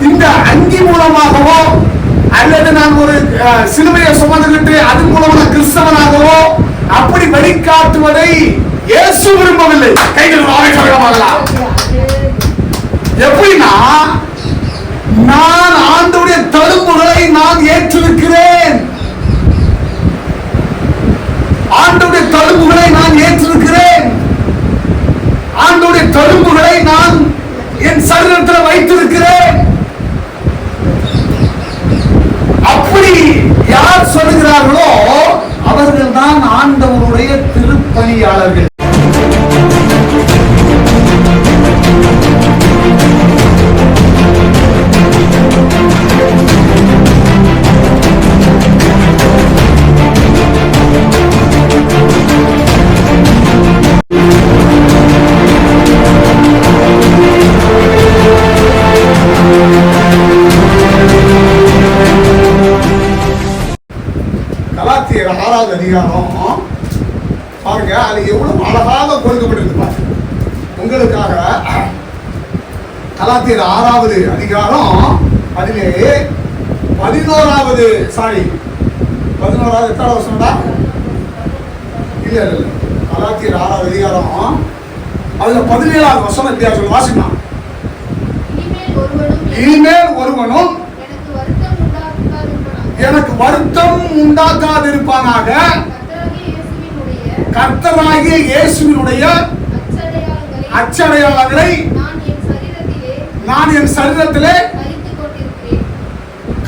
இந்த அங்கி மூலமாகவோ அல்லது நான் ஒரு அஹ், சிலுவையை சுமந்துகிட்டு அது மூலமாக கிறிஸ்தவனாகவோ அப்படி வழிகாட்டுவதை இயேசு விரும்பவில்லை. கைகள் வாழைக்கலாம் எப்படின்னா நான் ஆண்டுடைய தழும்புகளை நான் ஏற்றிருக்கிறேன். ஆண்டுடைய தழும்புகளை நான் ஏற்றிருக்கிறேன். ஆண்டவுடைய தழும்புகளை நான் என் சரீரத்தில் வைத்திருக்கிறேன் அப்படி யார் சொல்லுகிறார்களோ அவர்கள் தான் ஆண்டவருடைய திருப்பணியாளர்கள். அதிகாரம் பாருங்க அது எவ்வளவு அழகாக கொடுக்கப்பட்டிருக்கு பாருங்க. உங்களுக்காக கலாத்தியர் ஆறாவது அதிகாரம் அதிலே பதினோராவது சாரி பதினோராவது எத்தனை வருஷம்டா இல்ல இல்ல கலாத்தியர் ஆறாவது அதிகாரம் அதுல பதினேழாவது வருஷம் எப்படியா சொல்லு ஒருவனும் இனிமேல் ஒருவனும் எனக்கு வருத்தம் உண்டாக்காதிருப்பானாக. கர்த்தராகிய இயேசுவினுடைய அச்சடையாளர்களை அச்சடையாளங்களை நான் என் சரீரத்திலே நான்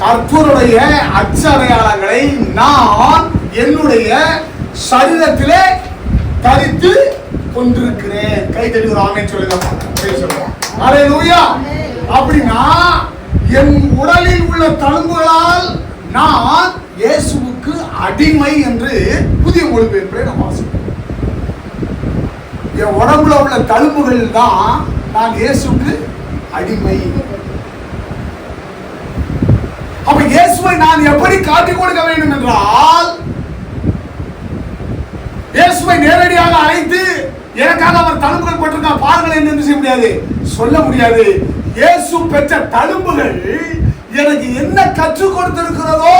கர்த்தருடைய அச்சடையாளங்களை நான் என்னுடைய சரீரத்திலே தரித்து கொண்டிருக்கிறேன். கை தட்டி ஒரு ஆமை சொல்லுங்க அல்லேலூயா அப்படின்னா என் உடலில் உள்ள தழும்புகளால் நான் இயேசுவுக்கு அடிமை என்று புதிய மொழிபெயர்ப்பை நான் வாசிக்கிறேன் என் உடம்புல உள்ள தழும்புகள் தான் நான் இயேசுக்கு அடிமை. அப்ப இயேசுவை நான் எப்படி காட்டிக் கொடுக்க வேண்டும் என்றால் இயேசுவை நேரடியாக அழைத்து எனக்காக அவர் தழும்புகள் பட்டிருக்கான் பாருங்கள் என்று செய்ய முடியாது. சொல்ல முடியாது. இயேசு பெற்ற தழும்புகள் எனக்கு என்ன கற்றுக் கொடுத்திருக்கிறதோ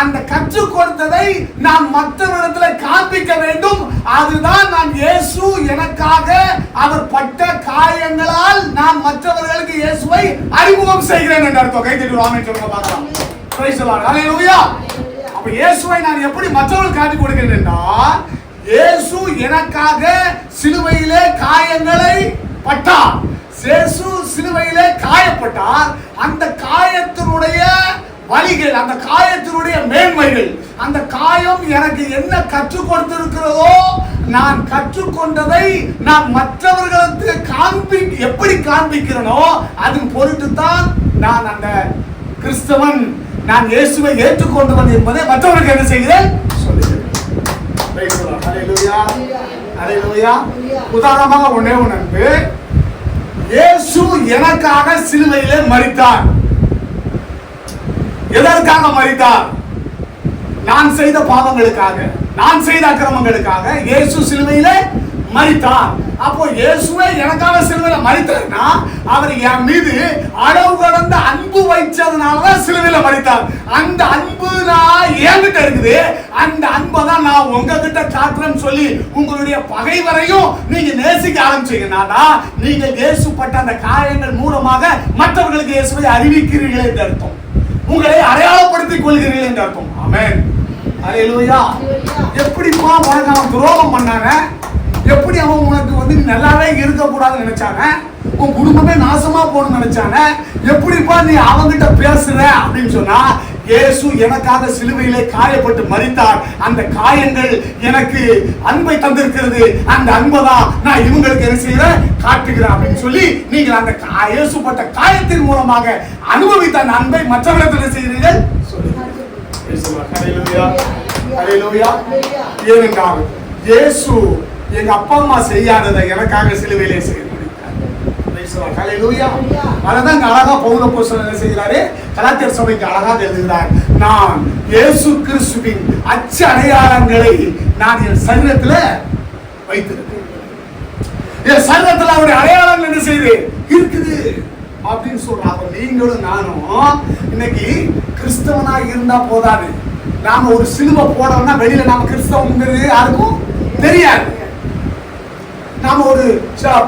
அந்த கற்றுக் கொடுத்ததை நான் மற்றவரிடத்துல காண்பிக்க வேண்டும். அதுதான் நான் இயேசு எனக்காக அவர் பட்ட காயங்களால் நான் மற்றவர்களுக்கு இயேசுவை அறிமுகம் செய்கிறேன் என்று அர்த்தம். கை தட்டி வாங்க சொல்லுங்க பார்க்கலாம். Praise அப்ப இயேசுவை நான் எப்படி மற்றவர்கள் காட்டி கொடுக்கிறேன் என்றால் இயேசு எனக்காக சிலுவையிலே காயங்களை பட்டார். இயேசு சிலுவையிலே காயப்பட்டார். அந்த காயத்தினுடைய வழிகள் அந்த காயத்தினுடைய மேன்மைகள் அந்த காயம் எனக்கு என்ன கற்றுக் கொடுத்திருக்கிறதோ நான் கற்றுக்கொண்டதை நான் மற்றவர்களுக்கு காண்பி எப்படி காண்பிக்கிறேனோ அதன் பொருட்டு தான் நான் அந்த கிறிஸ்தவன் நான் இயேசுவை ஏற்றுக்கொண்டவன் என்பதை மற்றவர்களுக்கு என்ன செய்கிறேன் சொல்லுகிறேன். உதாரணமாக ஒண்ணே ஒன்று இயேசு எனக்காக சிலுவையிலே மறித்தார் எதற்காக மறித்தார் நான் செய்த பாவங்களுக்காக நான் செய்த அக்கிரமங்களுக்காக இயேசு சிலுவையிலே மறித்தார். அப்போ இயேசுவே எனக்காக சிலுவையில் மறித்தார்னா அவர் என் மீது அளவு கடந்த அன்பு வைச்சதுனால தான் சிலுவையில் மறித்தார். அந்த அன்பு நான் என்கிட்ட இருக்குது. அந்த அன்பை தான் நான் உங்ககிட்ட காட்டுறேன்னு சொல்லி உங்களுடைய பகைவரையும் நீங்க நேசிக்க ஆரம்பிச்சீங்கன்னா தான் நீங்கள் இயேசுப்பட்ட அந்த காயங்கள் மூலமாக மற்றவர்களுக்கு இயேசுவை அறிவிக்கிறீர்கள் என்று அர்த்தம். உங்களை அடையாளப்படுத்திக் கொள்கிறீர்கள் என்று அர்த்தம். ஆமேன். ஹalleluya. எப்படிப்பா உனக்கு அவன் துரோகம் பண்ணாங்க? எப்படி அவன் உனக்கு வந்து நீ நல்லாவே இருக்க கூடாதுன்னு நினைச்சாங்க உன் குடும்பமே நாசமா போகணும்னு நினைச்சாங்க எப்படிப்பா நீ அவங்கிட்ட பேசுற? அப்படின்னு சொன்னா இயேசு எனக்காக சிலுவையிலே காயப்பட்டு மரித்தார். அந்த காயங்கள் எனக்கு அன்பை தந்திருக்கிறது. அந்த அன்பை தான் நான் இவங்களுக்கு என்ன செய்யறேன் காட்டுகிறேன். அப்படின்னு சொல்லி நீங்கள் அந்த இயேசுப்பட்ட காயத்தின் மூலமாக அனுபவித்த அந்த அன்பை மற்றவர்களுக்கு என்ன செய்கிறீர்கள். ஏனென்றால் இயேசு எங்க அப்பா அம்மா செய்யாததை எனக்காக சிலுவையிலே செய்து முடித்தார். Praise the Lord. Hallelujah. அததான் இங்க அழகா பவுல போஸ்தலன் என்ன செய்கிறாரு? கலாத்தியர் சபைக்கு அழகாக எழுதுகிறார். நான் இயேசு கிறிஸ்துவின் அச்சு அடையாளங்களை நான் என் சரீரத்துல வைத்திருக்கேன் என் சரீரத்துல அவருடைய அடையாளங்கள் என்ன செய்து? இருக்குது. அப்படின்னு சொல்றான் அப்ப நீங்களும் நானும் இன்னைக்கு கிறிஸ்தவனா இருந்தா போதாது. நாம ஒரு சிலுவை போடணும்னா வெளியில நாம கிறிஸ்தவங்கிறது யாருக்கும் தெரியாது. நாம ஒரு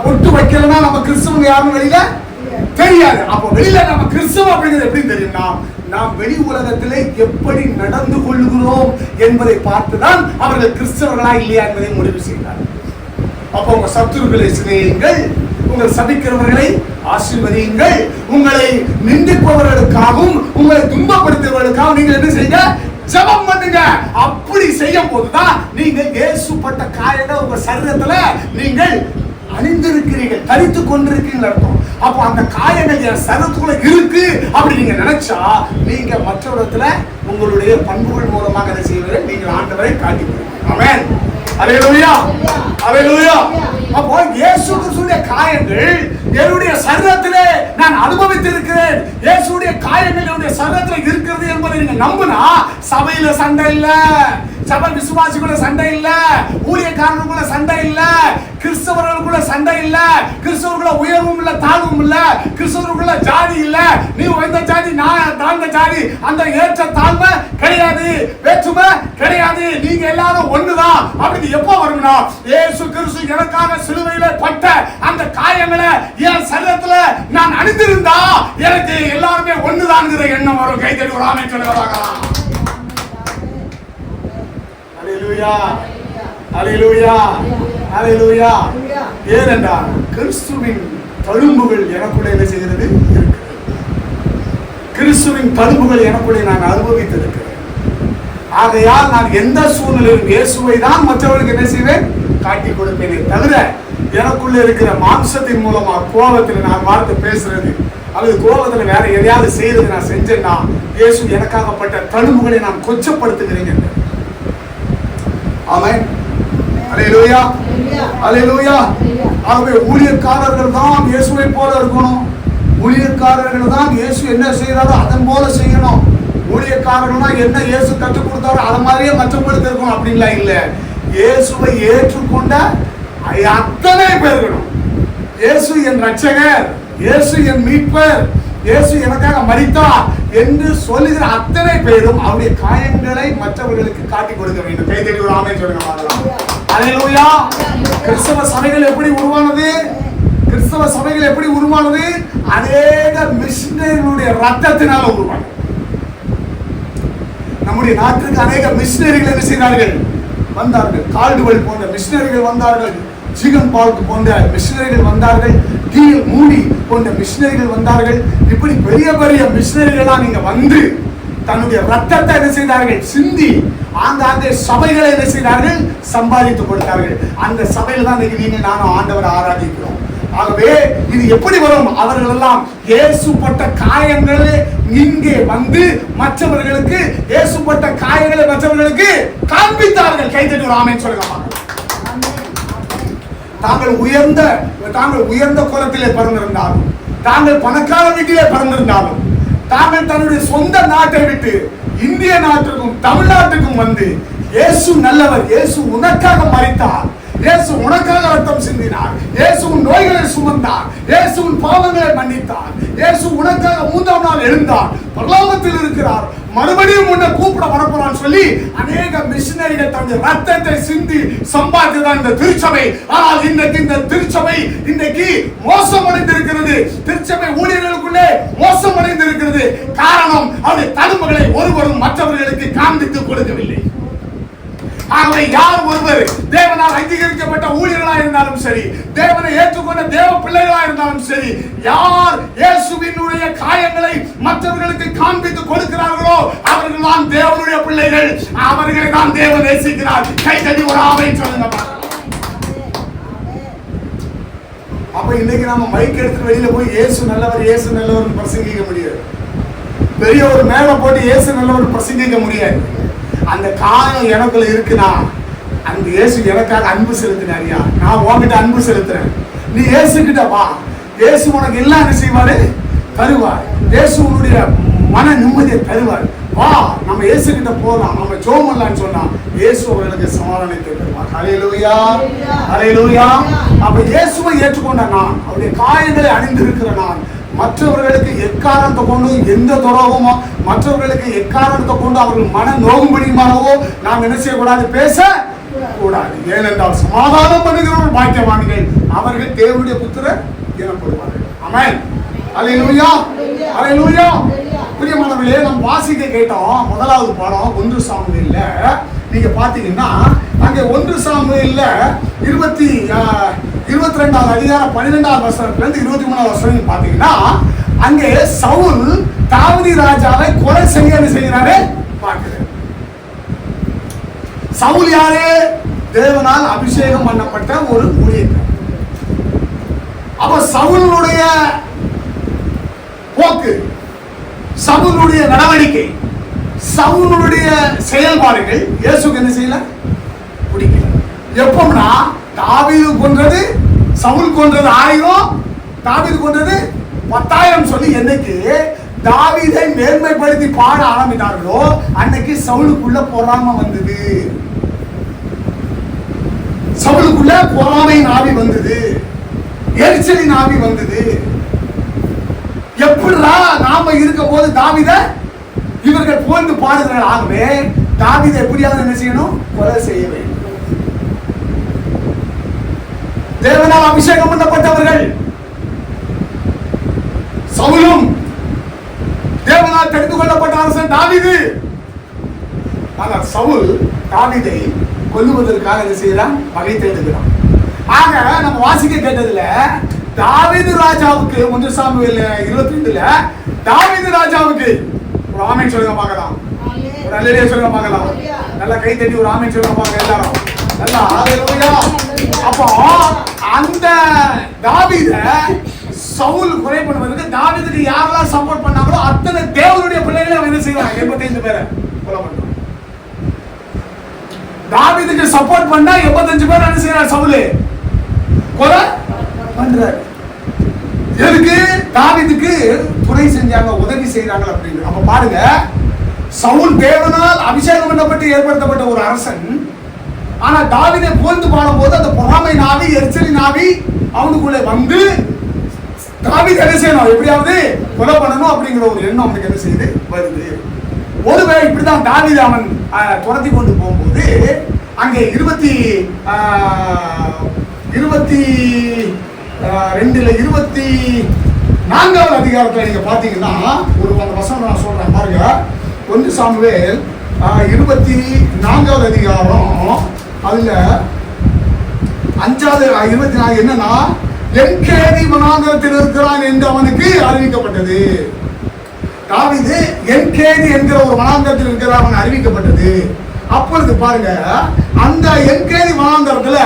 பொட்டு வைக்கலன்னா நம்ம கிறிஸ்தவங்க யாரும் வெளியில? தெரியாது. அப்போ வெளியில நம்ம கிறிஸ்தவம் அப்படிங்கிறது எப்படி தெரியும்னா நாம் வெளி உலகத்திலே எப்படி நடந்து கொள்கிறோம் என்பதை பார்த்துதான் அவர்கள் கிறிஸ்தவர்களா இல்லையா என்பதை முடிவு செய்தார் அப்போ உங்க சத்துருக்களை சிநேகியுங்கள் உங்கள் சபிக்கிறவர்களை ஆசீர்வதியுங்கள் உங்களை நிந்திப்பவர்களுக்காகவும் உங்களை துன்பப்படுத்துவர்களுக்காகவும் நீங்கள் என்ன செய்யுங்க? ஜபம் பண்ணுங்க. அப்படி செய்யும் போதுதான் நீங்க இயேசுப்பட்ட காயங்கள் உங்க சரீரத்துல நீங்கள் அணிந்திருக்கிறீர்கள் தரித்து கொண்டிருக்கீங்க அர்த்தம். அப்போ அந்த காயங்கள் என் சரத்துக்குள்ள இருக்கு அப்படி நீங்க நினைச்சா நீங்க மற்றவரத்துல உங்களுடைய பண்புகள் மூலமாக என்ன செய்வதை நீங்கள் ஆண்டவரை காட்டி அமேன் அல்லேலூயா அல்லேலூயா அப்போ இயேசு கிறிஸ்துடைய காயங்கள் என்னுடைய சரீரத்திலே நான் அனுபவித்திருக்கிறேன். இயேசுடைய காயங்கள் என்னுடைய சரீரத்தில் இருக்கிறது என்பதை நீங்க நம்புனா சபையில சண்டை இல்ல. சபை விசுவாசிக்குள்ள சண்டை இல்ல ஊழியக்காரனுக்குள்ள சண்டை இல்ல கிறிஸ்தவர்களுக்குள்ள சண்டை இல்ல கிறிஸ்தவர்களுக்குள்ள உயர்வும் இல்ல தாழ்வும் இல்ல கிறிஸ்தவர்களுக்குள்ள ஜாதி இல்ல. நீ உயர்ந்த ஜாதி நான் தாழ்ந்த ஜாதி அந்த ஏற்ற தாழ்மை கிடையாது வேற்றுமை கிடையாது. நீங்க எல்லாரும் ஒண்ணுதான். அப்படின்னு எப்போ வரும்னா ஏசு கிறிஸ்து எனக்காக சிலுவையில பட்ட அந்த காயங்களை என் சரீரத்துல நான் அணிந்திருந்தா எனக்கு எல்லாருமே ஒண்ணுதான்ங்கிற எண்ணம் வரும். கைதடி ஒரு ஆமை சொல்லுவாங்க ஏனென்றால் கிறிஸ்துவின் தழும்புகள் எனக்குள்ளே என்ன செய்கிறது? இருக்கிறது கிறிஸ்துவின் தழும்புகள் எனக்குள்ளே நான் அனுபவித்திருக்கிறேன். ஆகையால் நான் எந்த சூழ்நிலையிலும் இயேசுவை தான் மற்றவர்களுக்கு என்ன செய்வேன்? காட்டி கொடுப்பேனே தவிர எனக்குள்ள இருக்கிற மாம்சத்தின் மூலமா கோபத்தில் நான் வார்த்தை பேசுறது அல்லது கோபத்தில் வேற எதையாவது செய்யறது நான் செஞ்சேன்னா இயேசு எனக்காகப்பட்ட தழும்புகளை நான் கொச்சப்படுத்துகிறேன் என்று. ஆமென். அல்லேலூயா அல்லேலூயா ஆகவே ஊழியக்காரர்கள் தான் இயேசுவை போல இருக்கணும். ஊழியக்காரர்கள் தான் இயேசு என்ன செய்யறாரோ அதன் போல செய்யணும். ஊழியக்காரர்கள்னா என்ன இயேசு கற்றுக் கொடுத்தாரோ அதை மாதிரியே மற்றவங்களுக்கு இருக்கணும் அப்படின்லாம் இல்லை. இயேசுவை ஏற்றுக்கொண்ட அத்தனை பேர்களும் இயேசு என் ரட்சகர் இயேசு என் மீட்பர். இயேசு எனக்காக மரித்தார் என்று சொல்லுகிற அத்தனை பேரும் அவருடைய காயங்களை மற்றவர்களுக்கு காட்டி கொடுக்க வேண்டும். கை தெளிவு ஆமே ஆமை சொல்லுங்க பார்க்கலாம். கிறிஸ்தவ சபைகள் எப்படி உருவானது? கிறிஸ்தவ சபைகள் எப்படி உருவானது? அநேக மிஷினரிகளுடைய ரத்தத்தினால உருவானது. நம்முடைய நாட்டிற்கு அநேக மிஷினரிகள் என்ன செய்தார்கள்? வந்தார்கள். கால்டுவல் போன்ற மிஷினரிகள் வந்தார்கள். ஜீகன் பால்க் போன்ற மிஷினரிகள் வந்தார்கள் டிஎல் மூடி போன்ற மிஷினரிகள் வந்தார்கள். இப்படி பெரிய பெரிய மிஷினரிகளாக நீங்க வந்து தன்னுடைய ரத்தத்தை என்ன செய்தார்கள்? சிந்தி ஆங்காங்கே சபைகளை என்ன செய்தார்கள்? சம்பாதித்து கொடுத்தார்கள் அந்த சபையில் தான் இன்னைக்கு நானும் ஆண்டவரை ஆராதிக்கிறோம். ஆகவே இது எப்படி வரும்? அவர்கள் எல்லாம் இயேசுப்பட்ட காயங்களை இங்கே வந்து மற்றவர்களுக்கு இயேசுப்பட்ட காயங்களை மற்றவர்களுக்கு காண்பித்தார்கள். கைத்தட்டி ஒரு ஆமைன்னு சொல்லுங்க தாங்கள் உயர்ந்த தாங்கள் உயர்ந்த குலத்திலே பிறந்திருந்தாலும் தாங்கள் பணக்கார வீட்டிலே பிறந்திருந்தாலும் தாங்கள் தன்னுடைய சொந்த நாட்டை விட்டு இந்திய நாட்டுக்கும் தமிழ்நாட்டுக்கும் வந்து இயேசு நல்லவர் இயேசு உனக்காக மறித்தார் இயேசு உனக்காக ரத்தம் சிந்தினார் இயேசு உன் நோய்களை சுமந்தார் இயேசு உன் பாவங்களை மன்னித்தார் இயேசு உனக்காக மூன்றாம் நாள் எழுந்தார் பரலோகத்தில் இருக்கிறார் மறுபடியும் உன்னை கூப்பிட வரப்போறான்னு சொல்லி அநேக மிஷினரிகள் தன்னுடைய ரத்தத்தை சிந்தி சம்பாதித்ததான் இந்த திருச்சபை. ஆனால் இன்றைக்கு இந்த திருச்சபை இன்றைக்கு மோசமடைந்திருக்கிறது. திருச்சபை ஊழியர்களுக்குள்ளே மோசமடைந்திருக்கிறது. காரணம் அவருடைய தடுப்புகளை ஒருவரும் மற்றவர்களுக்கு காண்பித்து கொடுக்கவில்லை. ஆகவே யார் ஒருவர் தேவனால் அங்கீகரிக்கப்பட்ட ஊழியர்களா இருந்தாலும் சரி தேவனை ஏற்றுக்கொண்ட தேவ பிள்ளைகளா இருந்தாலும் சரி யார் இயேசுவினுடைய காயங்களை மற்றவர்களுக்கு காண்பித்து கொடுக்கிறார்களோ அவர்கள் தான் தேவனுடைய பிள்ளைகள். அவர்களை தான் தேவன் நேசிக்கிறார். கை தட்டி ஒரு ஆவை சொல்லுங்க அப்ப. இன்னைக்கு நாம மைக் எடுத்து வெளியில போய் இயேசு நல்லவர் இயேசு நல்லவர் பிரசங்கிக்க முடியாது. பெரிய ஒரு மேல போட்டு இயேசு நல்லவர் பிரசங்கிக்க முடியாது. அந்த காயம் எனக்குள்ள இருக்குன்னா அந்த இயேசு எனக்காக அன்பு செலுத்தினாரியா நான் உன்கிட்ட அன்பு செலுத்துறேன். நீ இயேசு கிட்ட வா. இயேசு உனக்கு எல்லாம் என்ன செய்வாரு? தருவார். இயேசு உன்னுடைய மன நிம்மதியை தருவார். வா நம்ம இயேசு கிட்ட போகலாம் நம்ம ஜோமல்லான்னு சொன்னா இயேசு அவர்களுக்கு சமாதானத்தை தருவார். அலையலூயா அலையலூயா அப்ப இயேசுவை ஏற்றுக்கொண்ட நான் அவருடைய காயங்களை அணிந்திருக்கிற நான் மற்றவர்களுக்கு எக்காரணத்தை கொண்டு எந்த துரோகமோ மற்றவர்களுக்கு எக்காரணத்தை கொண்டு அவர்கள் மன நோகும்படியுமானவோ நாம் என்ன செய்யக்கூடாது? பேச கூடாது ஏனென்றால் சமாதானம் பண்ணுகிறவர்கள் பாக்கியவான்கள். அவர்கள் தேவனுடைய புத்திரர் எனப்படுவார்கள். ஆமென். அல்லேலூயா. அல்லேலூயா. பிரியமானவர்களே நம்ம வாசிக்க கேட்டோம். முதலாவது பாடம் ஒன்று சாமுவேல்ல. நீங்க பாத்தீங்கன்னா அங்கே ஒன்று சாமுவேல்ல இருபத்தி இருபத்தி ரெண்டாவது அதிகாரம் பன்னிரெண்டாவது வருஷத்துல இருந்து இருபத்தி மூணாவது வருஷம் பாத்தீங்கன்னா அங்கே சவுல் தாவதி ராஜாவை கொலை செய்ய செய்கிறாரு? பார்க்கிறார். சவுல் யாரு? தேவனால் அபிஷேகம் பண்ணப்பட்ட ஒரு ஊழியர். அப்ப சவுலுடைய போக்கு சவுலுடைய நடவடிக்கை சவுலுடைய செயல்பாடுகள் இயேசுக்கு என்ன செய்யல? எப்போம்னா தாவீது கொன்றது சவுல் கொன்றது ஆயிரம் தாவீது கொன்றது பத்தாயிரம் சொல்லி என்னைக்கு தாவீதை மேன்மைப்படுத்தி பாட ஆரம்பித்தார்களோ அன்னைக்கு சவுலுக்குள்ள பொறாம வந்தது. சவுலுக்குள்ள பொறாமை நாவி வந்தது. எரிச்சலி நாவி வந்தது. எப்படிடா நாம இருக்க போது தாவித இவர்கள் புகழ்ந்து பாடுகிறார்கள் ஆகவே தாவித எப்படியாவது என்ன செய்யணும்? கொலை செய்ய வேண்டும். தேவனால் அபிஷேகம் பண்ணப்பட்டவர்கள். சவுலும் தேவனால் தெரிந்து கொள்ளப்பட்ட அரசன் தாவிது. ஆனால் சவுல் தாவிதை கொல்லுவதற்காக என்ன செய்யறான் வகை தேடுகிறான். ஆக நம்ம வாசிக்க கேட்டதுல தாவிது ராஜாவுக்கு ஒன்று சாமுவேல் இருபத்தி ரெண்டுல தாவிது ராஜாவுக்கு ஒரு ஆமென் சொல்லுங்க பார்க்கலாம். ஒரு அல்லையே சொல்லுங்க பார்க்கலாம். நல்லா கை தட்டி ஒரு ஆமென் சொல்லுங்க பார்க்கலாம் எல்லாரும். நல்லா அப்போ அந்த தாவித சவுல் கொலை பண்ணுவதற்கு தாவிதுக்கு யாரெல்லாம் சப்போர்ட் பண்ணாங்களோ அத்தனை தேவனுடைய பிள்ளைகளை அவன் என்ன செய்வான்? எண்பத்தைந்து பேரை கொலை பண்ணுவான். தாவிதுக்கு சப்போர்ட் பண்ணா எண்பத்தஞ்சு பேர் என்ன செய்யறான் சவுலு? கொலை பண்றாரு. எதுக்கு? தாவிதுக்கு துணை செஞ்சாங்க உதவி செய்யறாங்க அப்படின்னு. அப்ப பாருங்க சவுல் தேவனால் அபிஷேகம் பண்ணப்பட்டு ஏற்படுத்தப்பட்ட ஒரு அரசன் ஆனா தாவிதை புகழ்ந்து பாடும்போது அந்த பொறாமை நாவி எரிச்சலி நாவி அவனுக்குள்ளே வந்து தாவீது என்ன செய்யணும்? எப்படியாவது கொலை பண்ணணும் அப்படிங்கிற ஒரு எண்ணம் அவனுக்கு என்ன செய்யுது? வருது. ஒருவேளை இப்படிதான் தாவீது அவன் துரத்தி கொண்டு போகும்போது அங்கே இருபத்தி இருபத்தி ரெண்டுல இருபத்தி நான்காவது அதிகாரத்தில் நீங்க பாத்தீங்கன்னா ஒரு அந்த வசனம் நான் சொல்றேன் பாருங்க. ஒன்று சாமுவேல் இருபத்தி நான்காவது அதிகாரம் அதுல அஞ்சாவது இருபத்தி நாலு என்னன்னா என்கேதி வனாந்தரத்தில் இருக்கிறான் என்று அவனுக்கு அறிவிக்கப்பட்டது. தாவீது என்கேதி என்கிற ஒரு வனாந்தரத்தில் இருக்கிற அவன் அறிவிக்கப்பட்டது. அப்பொழுது பாருங்க அந்த என்கேதி வனாந்தரத்துல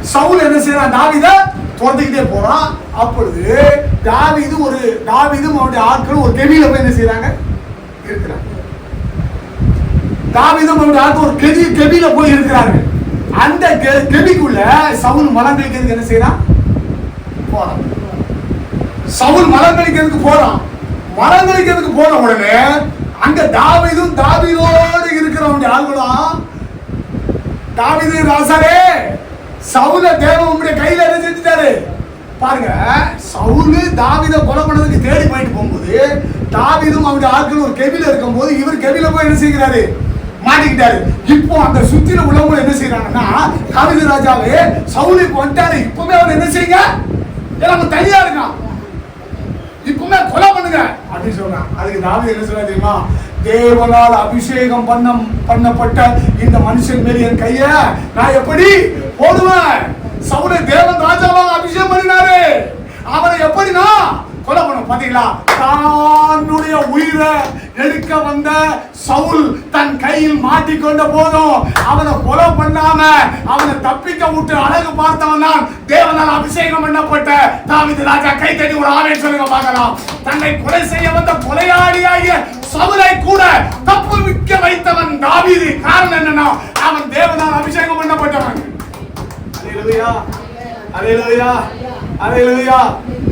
சவுல் என்ன செய்யறான்? தாவித தொடர்ந்துக்கிட்டே போறான். அப்பொழுது தாவிது ஒரு தாவிதும் அவருடைய ஆட்களும் ஒரு கெவியில போய் என்ன செய்யறாங்க? இருக்கிறாங்க. தாவீதும் அவருடைய ஆட்கள் ஒரு கெவி கெவியில போய் இருக்கிறார்கள். அந்த கெ- சவுல் மலம் கழிக்கிறதுக்கு என்ன செய்யறான் போறான். சவுல் மலம் கழிக்கிறதுக்கு போறான்? மலம் கழிக்கிறதுக்கு போன உடனே அங்க தாவிதும் தாவிதோடு இருக்கிறவங்க ஆள்களும் தாவிது ராசாரே சவுல தேவன் உங்களுடைய கையில என்ன செஞ்சுட்டாரு? பாருங்க சவுலு தாவித கொலை பண்ணதுக்கு தேடி போயிட்டு போகும்போது தாவிதும் அவங்க ஆட்கள் ஒரு இருக்கும் இருக்கும்போது இவர் கெவில போய் என்ன செய்கிறாரு? மாட்டிக்கிட்டாரு. இப்போ அந்த சுத்தில உள்ளவங்க என்ன செய்யறாங்கன்னா தாவீது ராஜாவே சவுலுக்கு வந்துட்டாரு. இப்பவுமே அவர் என்ன செய்யுங்க? ஏன்னா அவன் தனியா இருக்கான். இப்பவுமே கொலை பண்ணுங்க. அப்படின்னு சொல்றான். அதுக்கு தாவீது என்ன சொல்ல தெரியுமா? தேவனால் அபிஷேகம் பண்ண பண்ணப்பட்ட இந்த மனுஷன் மேல் என் கைய நான் எப்படி போடுவேன்? சவுலை தேவன் ராஜாவாக அபிஷேகம் பண்ணினாரு. அவரை எப்படின்னா கொலை பண்ண பாத்தீங்களா தன்னுடைய உயிரை எடுக்க வந்த சவுல் தன் கையில் மாட்டிக்கொண்ட போதும் அவனை கொலை பண்ணாம அவனை தப்பிக்க விட்டு அழகு பார்த்தவன் தான் தேவனால் அபிஷேகம் பண்ணப்பட்ட தாவீது ராஜா. கை தட்டி ஒரு ஆவே சொல்லுங்க பார்க்கலாம். தன்னை கொலை செய்ய வந்த கொலையாளியாகிய சவுலை கூட தப்பு மிக்க வைத்தவன் தாவீது. காரணம் என்னன்னா அவன் தேவனால் அபிஷேகம் பண்ணப்பட்டவன். அல்லேலூயா அது இல்லையா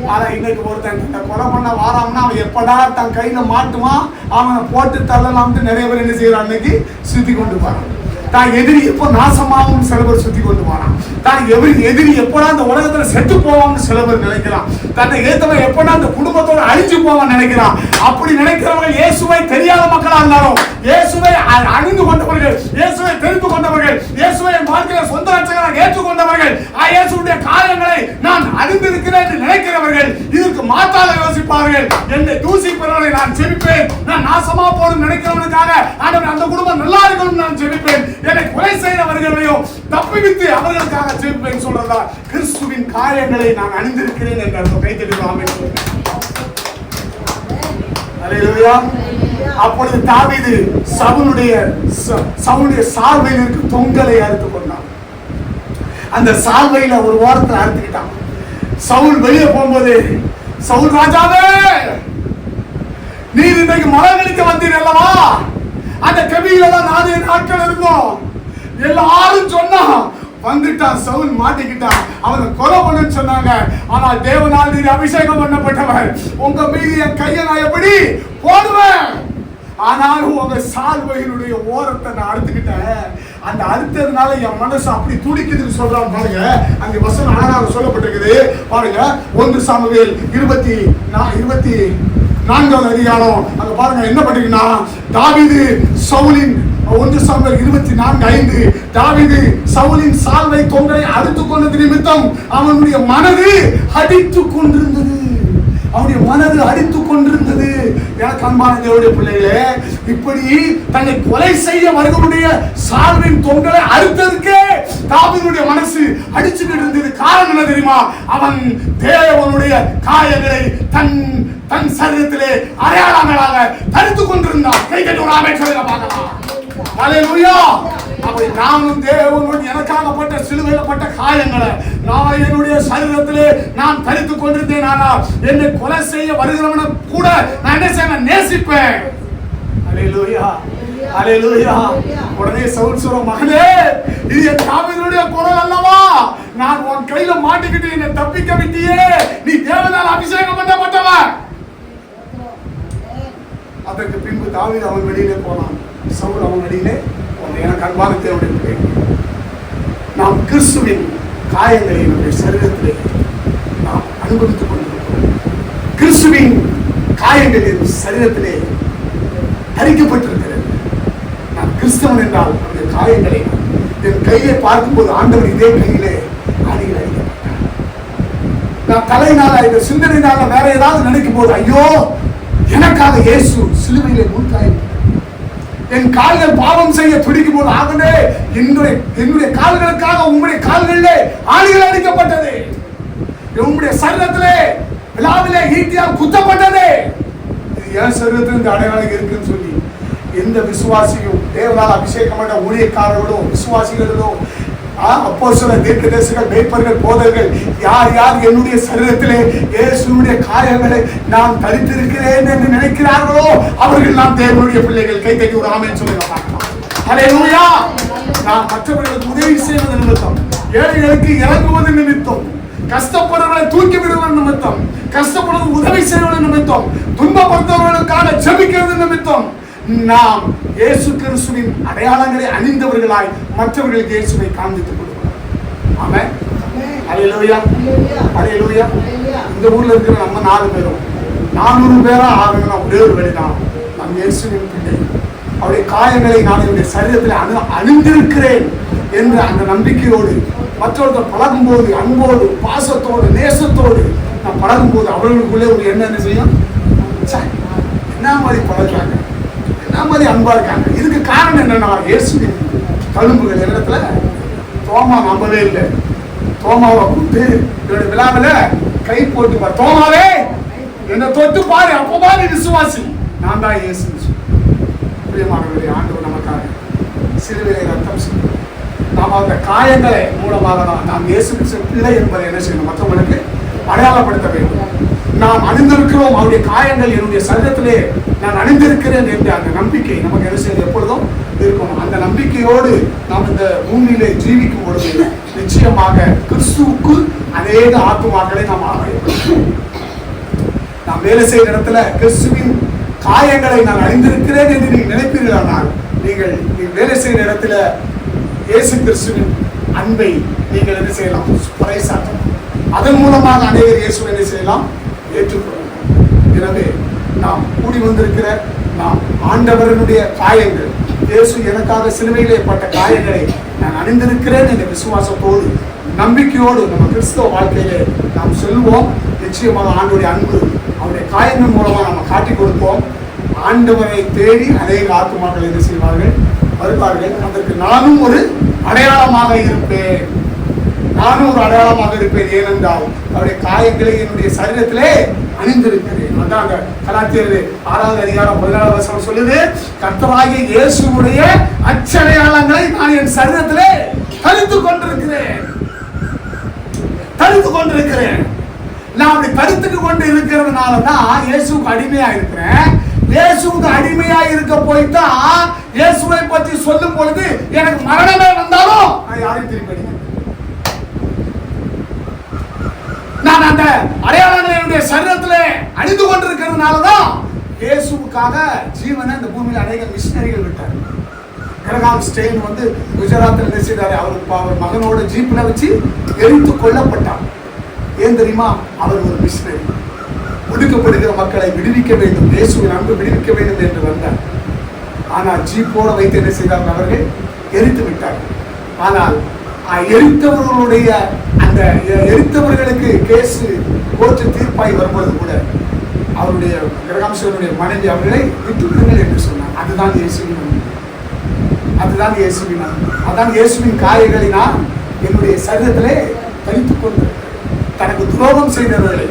ஆனா இன்னைக்கு ஒருத்தன் இந்த கொலை பண்ண வாராம்னா அவன் எப்படா தன் கையில மாட்டுவான் அவனை போட்டு தள்ளலாம்னு நிறைய பேர் என்ன செய்யறான் அன்னைக்கு? சுத்தி கொண்டு போறான். தான் எதிரி எப்போ நாசமாகவும் சில பேர் சுத்தி கொண்டு போறான். தான் எதிரி எதிரி எப்படா இந்த உலகத்துல செத்து போவான்னு சில பேர் நினைக்கிறான் தன்னை ஏத்தவன் எப்படா அந்த குடும்பத்தோட அழிஞ்சு போவான்னு நினைக்கிறான். அப்படி நினைக்கிறவங்க இயேசுவை தெரியாத மக்களா இருந்தாலும் இயேசுவை அ- அணிந்து கொண்டவர்கள் இயேசுவை தெரிந்து கொண்டவர்கள் இயேசுவை என் வாழ்க்கையில சொந்த ரட்சகராக ஏற்றுக்கொண்டவர்கள் ஆ, இயேசுடைய காரியங்களை நான் அறிந்திருக்கிறேன் என்று நினைக்கிறவர்கள் இதற்கு மாற்றாக யோசிப்பார்கள். என்னை தூசிப்பவர்களை நான் செவிப்பேன் நான் நாசமா போடும் நினைக்கிறவனுக்காக ஆண்டவர் அந்த குடும்பம் நல்லா இருக்கணும் நான் செவிப்பேன் என்னை கொலை செய்தவர்களையும் தப்பிவித்து அவர்களுக்காக செவிப்பேன் சொல்றதா? கிறிஸ்துவின் காரியங்களை நான் அணிந்திருக்கிறேன் என்று அர்த்தம். கைத்தெடுக்கலாமே அப்பொழுது தாவிது சவுனுடைய சவுனுடைய சார்பில் இருக்கு தொங்கலை அறுத்து கொண்டான். அந்த சால்வையில ஒரு ஓரத்தில் அறுத்துக்கிட்டான். சவுல் வெளியே போகும்போது சவுல் ராஜாவே நீர் இன்றைக்கு மரங்களுக்கு வந்தீர் அல்லவா? அந்த கபியில தான் நாலு நாட்கள் இருந்தோம். எல்லாரும் சொன்னா வந்துட்டான் சவுல் மாட்டிக்கிட்டான். அவனை கொலை பண்ணு சொன்னாங்க. ஆனால் தேவனால் நீர் அபிஷேகம் பண்ணப்பட்டவர். உங்க மீது என் கையை நான் எப்படி போடுவேன்? ஆனாலும் உங்க சால்வையினுடைய ஓரத்தை நான் அறுத்துக்கிட்டேன். அந்த அறுத்ததுனால என் மனசு அப்படி துடிக்குதுன்னு சொல்றான் பாருங்க. அங்க வசனம் அழகாக சொல்லப்பட்டிருக்குது. பாருங்க ஒன்று சாமுவேல் இருபத்தி நா- இருபத்தி நான்காவது அதிகாரம். அங்க பாருங்க என்ன பண்ணிருக்குன்னா தாவிது சவுலின் ஒன்று சாமுவேல் இருபத்தி நான்கு ஐந்து. தாவிது சவுலின் சால்வை தொங்கலை அறுத்து கொண்டது நிமித்தம் அவனுடைய மனது அடித்து கொண்டிருந்தது. அவருடைய மனது அடித்து கொண்டிருந்தது. எனக்கு அன்பான தேவனுடைய பிள்ளைகளே இப்படி தன்னை கொலை செய்ய வருவனுடைய சால்வின் தொங்கலை அறுத்ததுக்கே தாவீதுடைய மனசு அடிச்சுக்கிட்டு இருந்தது. காரணம் என்ன தெரியுமா? அவன் தேவனுடைய காயங்களை தன் தன் சரீரத்திலே அடையாளங்களாக தடுத்துக் கொண்டிருந்தான். கை கட்டி ஒரு ஆமென் சொல்லுங்க பார்க்கலாம். ஹalleluya. அப்படி நானும் தேவனுடைய எனக்காகப்பட்ட சிலுவையிலப்பட்ட காயங்களை நான் என்னுடைய சரீரத்திலே நான் தரித்துக் கொண்டிருந்தேன். ஆனால் என்னை கொலை செய்ய வருகிறவனை கூட நான் என்ன செய்வேன்? நேசிப்பேன். ஹalleluya ஹalleluya. உடனே சவுல் சொல்ற மகனே இது என் தாவீதுடைய குரல் அல்லவா? நான் உன் கையில மாட்டிக்கிட்டு என்னை தப்பிக்க விட்டியே. நீ தேவனால் அபிஷேகம் பண்ணப்பட்டவன். அதற்கு பின்பு தாவீது அவன் வெளியிலே போனான். சவுல் அவன் வெளியிலே எனக்கு அன்பான தேவனுடைய நாம் கிறிஸ்துவின் காயங்களை நம்முடைய சரீரத்திலே நாம் அனுபவித்துக் கொண்டிருக்கிறோம். கிறிஸ்துவின் காயங்கள் என் சரீரத்திலே அறிக்கப்பட்டிருக்கிறது நான் கிறிஸ்தவன் என்றால் அந்த காயங்களை என் கையை பார்க்கும்போது ஆண்டவர் இதே கையிலே அணிகள் நான் தலையினால இந்த சிந்தனையினால வேற ஏதாவது நினைக்கும் போது ஐயோ எனக்காக இயேசு சிலுவையிலே முன்காயம் என் கால்கள் பாவம் செய்ய துடிக்கும் போது ஆகவே என்னுடைய என்னுடைய கால்களுக்காக உங்களுடைய கால்களிலே ஆளிகள் அடிக்கப்பட்டது உங்களுடைய சரீரத்திலே விழாவிலே ஈட்டியால் குத்தப்பட்டது. இது என் சரீரத்தில் இந்த அடையாளம் இருக்குன்னு சொல்லி எந்த விசுவாசியும் தேவனால் அபிஷேகம் பண்ண ஊழியக்காரர்களோ விசுவாசிகளோ அப்போ சில தீர்க்கதரிசிகள் மேய்ப்பர்கள் போதர்கள் யார் யார் என்னுடைய சரீரத்திலே இயேசுடைய காயங்களை நான் தரித்திருக்கிறேன் என்று நினைக்கிறார்களோ அவர்கள் நாம் தேவனுடைய பிள்ளைகள். கை தட்டி ஒரு ஆமென் சொல்லுங்க நான் மற்றவர்களுக்கு உதவி செய்வது நிமித்தம் ஏழைகளுக்கு இறங்குவது நிமித்தம் கஷ்டப்படுறவர்களை தூக்கி விடுவது நிமித்தம் கஷ்டப்படுவது உதவி செய்வது நிமித்தம் துன்பப்படுத்தவர்களுக்காக ஜபிக்கிறது நிமித்தம் நாம் இயேசு கிறிஸ்துவின் அடையாளங்களை அணிந்தவர்களாய் மற்றவர்களுக்கு இயேசுவை காண்பித்துக் கொடுக்கிறோம் ஆமென். ஹalleluya ஹalleluya இந்த ஊர்ல இருக்கிற நம்ம நாலு பேரும் நானூறு பேரா ஆகணும்னா ஒரே ஒரு வழிதான். நம் இயேசுவின் பிள்ளை. அவருடைய காயங்களை நான் என்னுடைய சரீரத்தில் அணு அணிந்திருக்கிறேன் என்ற அந்த நம்பிக்கையோடு மற்றவர்கள் பழகும்போது அன்போடு பாசத்தோடு நேசத்தோடு நான் பழகும்போது அவர்களுக்குள்ளே ஒரு என்ன என்ன செய்யும்? என்ன மாதிரி பழகுறாங்க? மாதிரி அன்பா இருக்காங்க. இதுக்கு காரணம் என்னன்னா இயேசுவின் தழும்புகள் இடத்துல? தோமா நம்பவே இல்லை. தோமாவை கூப்பிட்டு என்னோட விழாவில் கை போட்டு பார். தோமாவே என்னை தொட்டு பாரு. அப்பதான் நீ விசுவாசி. நான் தான் இயேசுன்னு சொல்லி பிரியமானவர்களே ஆண்டவர் நமக்காக சிறுவிலை ரத்தம் சிந்தி நாம் அந்த காயங்களை மூலமாக தான் நாம் இயேசு பிள்ளை என்பதை என்ன செய்யணும்? மற்றவங்களுக்கு அடையாளப்படுத்த வேண்டும். நாம் அணிந்திருக்கிறோம். அவருடைய காயங்கள் என்னுடைய சரீரத்திலே நான் அணிந்திருக்கிறேன் என்ற அந்த நம்பிக்கை நமக்கு என்ன செய்ய எப்பொழுதும் இருக்கணும் அந்த நம்பிக்கையோடு நாம் இந்த பூமியிலே ஜீவிக்கும் பொழுது நிச்சயமாக கிறிஸ்துவுக்கு அநேக ஆத்துமாக்களை நாம் நாம் வேலை செய்கிற இடத்துல கிறிஸ்துவின் காயங்களை நான் அறிந்திருக்கிறேன் என்று நீங்கள் நினைப்பீர்களானால் நீங்கள் நீங்கள் வேலை செய்கிற இடத்துல இயேசு கிறிஸ்துவின் அன்பை நீங்கள் என்ன செய்யலாம்? பறைசாற்றலாம். அதன் மூலமாக அநேகர் இயேசுவை என்ன செய்யலாம்? ஏற்றுக்கொள்ளலாம் எனவே நாம் கூடி வந்திருக்கிற நாம் ஆண்டவரனுடைய காயங்கள் இயேசு எனக்காக சிலுவையிலே பட்ட காயங்களை நான் அணிந்திருக்கிறேன் என்ற விசுவாசத்தோடு நம்பிக்கையோடு நம்ம கிறிஸ்தவ வாழ்க்கையிலே நாம் செல்வோம். நிச்சயமாக ஆண்டுடைய அன்பு அவருடைய காயங்கள் மூலமாக நம்ம காட்டிக் கொடுப்போம். ஆண்டவரை தேடி அநேக ஆத்துமாக்கள் என்ன செய்வார்கள்? வருவார்கள். அதற்கு நானும் ஒரு அடையாளமாக இருப்பேன். நானும் ஒரு அடையாளமாக இருப்பேன். ஏனென்றால் அவருடைய காயங்களை என்னுடைய சரீரத்திலே அணிந்திருக்கிறேன் அதான் அந்த கலாத்தியர் ஆறாவது அதிகாரம் பதினாலாவது வருஷம் சொல்லுது கர்த்தராகிய இயேசுவுடைய அச்சடையாளங்களை நான் என் சரீரத்திலே தரித்து கொண்டிருக்கிறேன். தரித்து கொண்டிருக்கிறேன். நான் அப்படி தரித்துட்டு கொண்டு இருக்கிறதுனால தான் இயேசுவுக்கு அடிமையா இருக்கிறேன். இயேசுவுக்கு அடிமையா இருக்க போய்தான் இயேசுவை பற்றி சொல்லும் பொழுது எனக்கு மரணமே வந்தாலும் நான் யாரையும் திருப்பி அடிக்கிறேன் அடையாளங்களை என்னுடைய அணிந்து கொண்டிருக்கிறதுனால தான் இயேசுக்காக ஜீவனை இந்த பூமியில் அநேக மிஷினரிகள் விட்டார் கிரகாம் ஸ்டெயின் வந்து குஜராத்தில் என்ன செய்தாரு? அவர் அவர் மகனோட ஜீப்பில் வச்சு எரித்து கொல்லப்பட்டார். ஏன் தெரியுமா? அவர் ஒரு மிஷினரி ஒடுக்கப்படுகிற மக்களை விடுவிக்க வேண்டும். இயேசுவின் அன்பு விடுவிக்க வேண்டும் என்று வந்தார். ஆனால் ஜீப்போட வைத்து என்ன செய்தார்கள் அவர்கள்? எரித்து விட்டார்கள். ஆனால் எரித்தவர்களுடைய அந்த எரித்தவர்களுக்கு கேசு கோர்ட்டு தீர்ப்பாய் வரும்போது கூட அவருடைய கிரகாம்சனுடைய மனைவி அவர்களை விட்டுவிடுங்கள் என்று சொன்னார். அதுதான் இயேசுவின் அதுதான் இயேசுவின் அதுதான் அதான் இயேசுவின் காயங்களினால் என்னுடைய சரீரத்திலே தரித்துக் கொண்டு தனக்கு துரோகம் செய்தவர்களை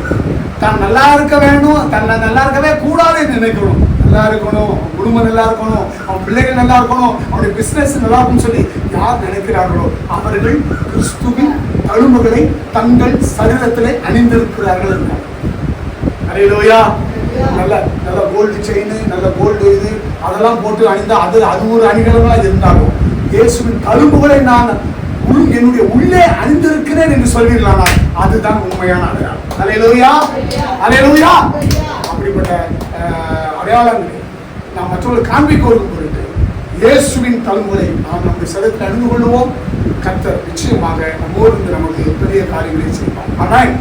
தான் நல்லா இருக்க வேண்டும் தன்னை நல்லா இருக்கவே கூடாது என்று நினைக்கணும். நல்லா இருக்கணும் குடும்பம் நல்லா இருக்கணும் அவன் பிள்ளைகள் நல்லா இருக்கணும் அவனுடைய பிசினஸ் நல்லா இருக்கும்னு சொல்லி யார் நினைக்கிறார்களோ அவர்கள் கிறிஸ்துவின் தழும்புகளை தங்கள் சரீரத்தில் அணிந்திருக்கிறார்கள் என்றார். நல்ல நல்ல கோல்டு செயின் நல்ல கோல்டு இது அதெல்லாம் போட்டு அணிந்தா அது அது ஒரு அணிகலமா இருந்தாலும் இயேசுவின் தழும்புகளை நான் உள் என்னுடைய உள்ளே அணிந்திருக்கிறேன் என்று சொல்வீர்களானால் அதுதான் உண்மையான அடையாளம். அலையலோயா அலையலோயா அப்படிப்பட்ட அஹ், அடையாளங்களை நாம் மற்றவர்கள் காண்பிக்கோரும் பொருட்டு இயேசுவின் தலைமுறை நாம் நம்முடைய சதத்தில் அணிந்து கொள்வோம் கத்தர் நிச்சயமாக நம்மோடு இருந்து நமக்கு பெரிய காரியங்களை செய்வார். ஆனால்